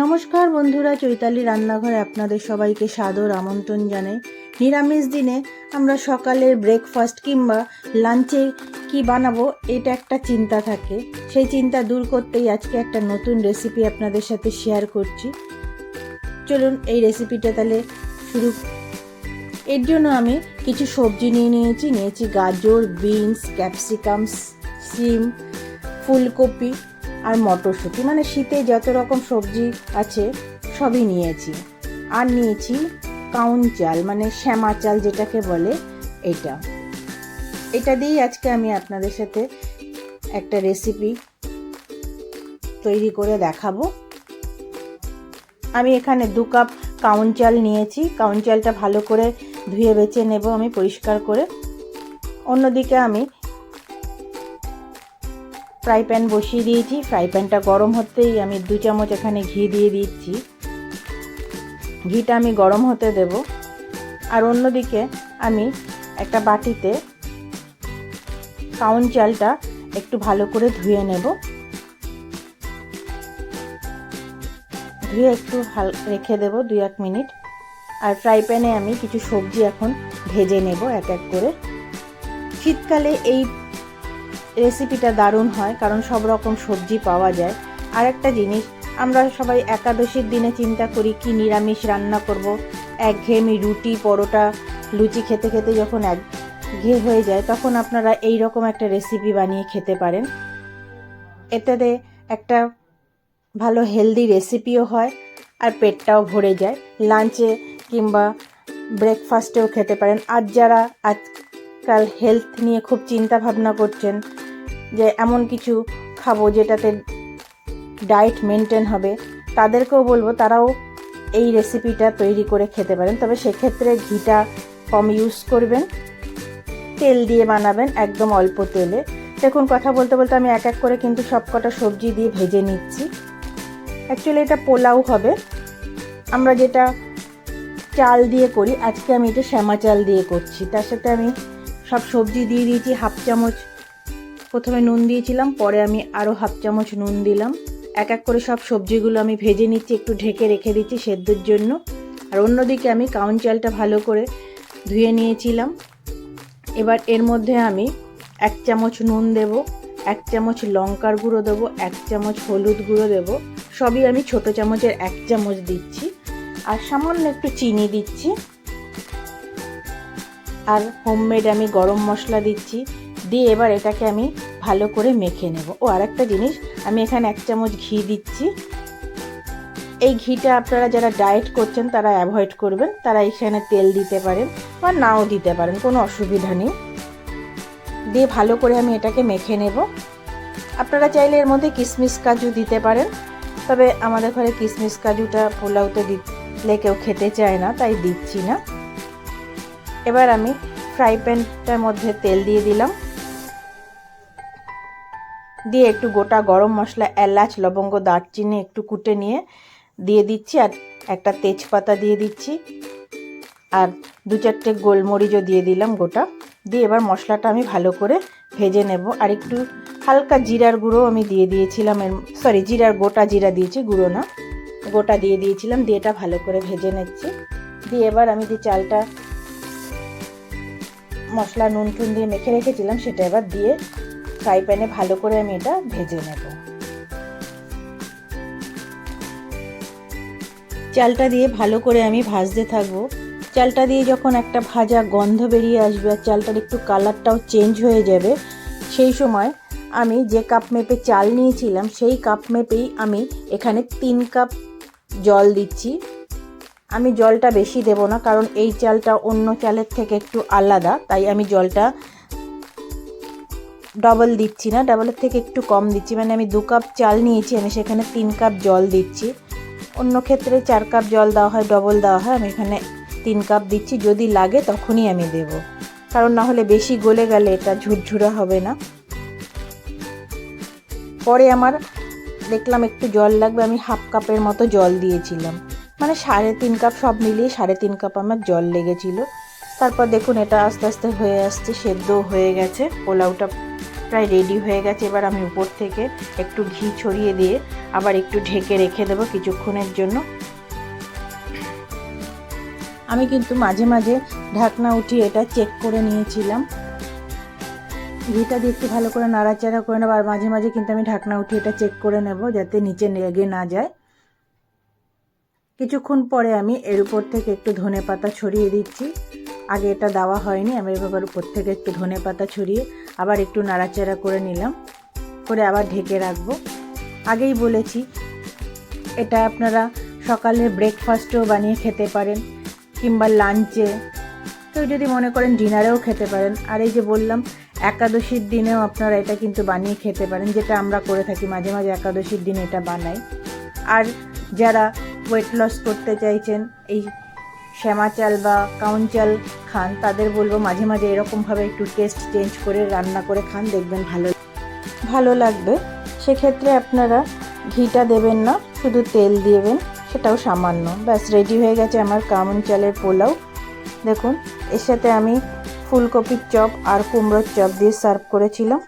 নমস্কার বন্ধুরা, চৈতালি রান্নাঘরে আপনাদের সবাইকে সাদর আমন্ত্রণ জানাই। নিরামিষ দিনে আমরা সকালের ব্রেকফাস্ট কিংবা লাঞ্চে কি বানাবো, এটা একটা চিন্তা থাকে। সেই চিন্তা দূর করতেই আজকে একটা নতুন রেসিপি আপনাদের সাথে শেয়ার করছি। চলুন এই রেসিপিটা তাহলে শুরু। এর জন্য আমি কিছু সবজি নিয়ে নিয়েছি। নিয়েছি গাজর, বিনস ক্যাপসিকাম সিম, ফুলকপি আর মটরশুঁটি। মানে শীতে যত রকম সবজি আছে, সবই নিয়েছি। আর নিয়েছি কাউন চাল মানে শ্যামা চাল যেটাকে বলে এটা। এটা দিয়েই আজকে আমি আপনাদের সাথে একটা রেসিপি তৈরি করে দেখাবো। আমি এখানে দু কাপ কাউন চাল নিয়েছি। কাউন চালটা ভালো করে ধুয়ে বেছে নেব আমি, পরিষ্কার করে। অন্যদিকে আমি ফ্রাই প্যান বসিয়ে দিয়েছি। ফ্রাই প্যানটা গরম হতেই আমি দু চামচ এখানে ঘি দিয়ে দিচ্ছি। ঘিটা আমি গরম হতে দেব। আর অন্যদিকে আমি একটা বাটিতে কাউন চালটা একটু ভালো করে ধুয়ে নেব। ধুয়ে একটু হাল রেখে দেব দু এক মিনিট। আর ফ্রাই প্যানে আমি কিছু সবজি এখন ভেজে নেব এক এক করে। শীতকালে এই রেসিপিটা দারুণ হয়, কারণ সব রকম সবজি পাওয়া যায়। আর একটা জিনিস, আমরা সবাই একাদশীর দিনে চিন্তা করি কি নিরামিষ রান্না করব। একঘেয়েমি রুটি, পরোটা, লুচি খেতে খেতে যখন এক ঘে হয়ে যায়, তখন আপনারা এই রকম একটা রেসিপি বানিয়ে খেতে পারেন। এতে একটা ভালো হেলদি রেসিপিও হয় আর পেটটাও ভরে যায়। লাঞ্চে কিংবা ব্রেকফাস্টেও খেতে পারেন। আর যারা আজকাল হেলথ নিয়ে খুব চিন্তা ভাবনা করছেন যে এমন কিছু খাব যেটাতে ডায়েট মেনটেন হবে, তাদেরকেও বলব তারাও এই রেসিপিটা তৈরি করে খেতে পারেন। তবে সেক্ষেত্রে ঘিটা কম ইউজ করবেন, তেল দিয়ে বানাবেন একদম অল্প তেলে। দেখুন, কথা বলতে বলতে আমি এক এক করে কিন্তু সব কটা সবজি দিয়ে ভেজে নিচ্ছি। অ্যাকচুয়ালি এটা পোলাও হবে। আমরা যেটা চাল দিয়ে করি, আজকে আমি এটা শ্যামা চাল দিয়ে করছি। তার সাথে আমি সব সবজি দিয়ে দিয়েছি, হাফ চামচ প্রথমে নুন দিয়েছিলাম, পরে আমি আরও হাফ চামচ নুন দিলাম। এক এক করে সব সবজিগুলো আমি ভেজে নিচ্ছি, একটু ঢেকে রেখে দিচ্ছি সেদ্ধর জন্য। আর অন্যদিকে আমি কাউন চালটা ভালো করে ধুয়ে নিয়েছিলাম। এবার এর মধ্যে আমি এক চামচ নুন দেব, এক চামচ লঙ্কার গুঁড়ো দেবো, এক চামচ হলুদ গুঁড়ো দেবো। সবই আমি ছোট চামচের এক চামচ দিচ্ছি। আর সামান্য একটু চিনি দিচ্ছি। আর হোমমেড আমি গরম মশলা দিচ্ছি। দিয়ে এবার এটাকে আমি ভালো করে মেখে নেব। ও, আরেকটা জিনিস, আমি এখানে এক চামচ ঘি দিচ্ছি। এই ঘিটা আপনারা যারা ডায়েট করছেন, তারা অ্যাভয়েড করবেন। তারা এখানে তেল দিতে পারেন বা নাও দিতে পারেন, কোনো অসুবিধা নেই। দিয়ে ভালো করে আমি এটাকে মেখে নেব। আপনারা চাইলে এর মধ্যে কিশমিশ কাজু দিতে পারেন, তবে আমাদের ঘরে কিশমিশ কাজুটা পোলাওতে দিলে কেউ খেতে চায় না, তাই দিচ্ছি না। এবার আমি ফ্রাই প্যানটার মধ্যে তেল দিয়ে দিলাম। দিয়ে একটু গোটা গরম মশলা, এলাচ, লবঙ্গ, দারচিনি একটু কুটে নিয়ে দিয়ে দিচ্ছি আর একটা তেজপাতা দিয়ে দিচ্ছি। আর দু চারটে গোলমরিচও দিয়ে দিলাম গোটা। দিয়ে এবার মশলাটা আমি ভালো করে ভেজে নেব। আর একটু হালকা জিরার গুঁড়ো আমি দিয়ে দিয়েছিলাম এর সরি জিরার গোটা জিরা দিয়েছি, গুঁড়ো না। গোটা দিয়ে দিয়েছিলাম, দিয়ে এটা ভালো করে ভেজে নিচ্ছি। দিয়ে এবার আমি যে চালটা মশলা নুন টুন দিয়ে মেখে রেখেছিলাম, সেটা এবার দিয়ে ফ্রাই প্যানে ভালো করে আমি এটা ভেজে নেব। চালটা দিয়ে ভালো করে আমি ভাজতে থাকব। চালটা দিয়ে যখন একটা ভাজা গন্ধ বেরিয়ে আসবে আর চালটার একটু কালারটাও চেঞ্জ হয়ে যাবে, সেই সময় আমি যে কাপ মেপে চাল নিয়েছিলাম, সেই কাপ মেপেই আমি এখানে তিন কাপ জল দিচ্ছি। আমি জলটা বেশি দেব না, কারণ এই চালটা অন্য চালের থেকে একটু আলাদা, তাই আমি জলটা ডবল দিচ্ছি না ডবলের থেকে একটু কম দিচ্ছি। মানে আমি দু কাপ চাল নিয়েছি, আমি সেখানে তিন কাপ জল দিচ্ছি। অন্য ক্ষেত্রে চার কাপ জল দেওয়া হয় ডবল দেওয়া হয়, আমি এখানে তিন কাপ দিচ্ছি। যদি লাগে তখনই আমি দেব। কারণ না হলে বেশি গলে গেলে এটা ঝুরঝুরা হবে না। পরে আমার দেখলাম একটু জল লাগবে, আমি হাফ কাপের মতো জল দিয়েছিলাম। মানে সাড়ে তিন কাপ সব মিলিয়ে সাড়ে তিন কাপ আমার জল লেগেছিল। তারপর দেখুন এটা আস্তে আস্তে হয়ে আসছে সেদ্ধ হয়ে গেছে, পোলাওটা প্রায় রেডি হয়ে গেছে। এবার আমি উপর থেকে একটু ঘি ছড়িয়ে দিয়ে আবার একটু ঢেকে রেখে দেবো কিছুক্ষণের জন্য। আমি কিন্তু মাঝে মাঝে ঢাকনা উঠিয়ে এটা চেক করে নিয়েছিলাম। ঘিটা দিয়ে একটু ভালো করে নাড়াচাড়া করে নেব। আর মাঝে মাঝে কিন্তু আমি ঢাকনা উঠিয়ে এটা চেক করে নেব যাতে নিচে লেগে না যায়। কিছুক্ষণ পরে আমি এর উপর থেকে একটু ধনে পাতা ছড়িয়ে দিচ্ছি। আগে এটা দেওয়া হয়নি, আমি এবার উপর থেকে একটু ধনে পাতা ছড়িয়ে আবার একটু নাড়াচাড়া করে নিলাম, করে আবার ঢেকে রাখব। আগেই বলেছি, এটা আপনারা সকালে ব্রেকফাস্টেও বানিয়ে খেতে পারেন, কিংবা লাঞ্চে কেউ যদি মনে করেন ডিনারেও খেতে পারেন, আর এই যে বললাম, একাদশীর দিনেও আপনারা এটা কিন্তু বানিয়ে খেতে পারেন, যেটা আমরা করে থাকি, মাঝে মাঝে একাদশীর দিনে এটা বানাই। আর যারা ওয়েট লস করতে চাইছেন, এই শ্যামা চাল বা কাউন চাল খান, তাদের বলব মাঝে মাঝে এরকমভাবে একটু টেস্ট চেঞ্জ করে রান্না করে খান, দেখবেন ভালো ভালো লাগবে। সেক্ষেত্রে আপনারা ঘিটা দেবেন না, শুধু তেল দেবেন, সেটাও সামান্য। ব্যাস রেডি হয়ে গেছে আমার কামন চালের পোলাও। দেখুন, এর সাথে আমি ফুলকপির চপ আর কুমড়োর চপ দিয়ে সার্ভ করেছিলাম।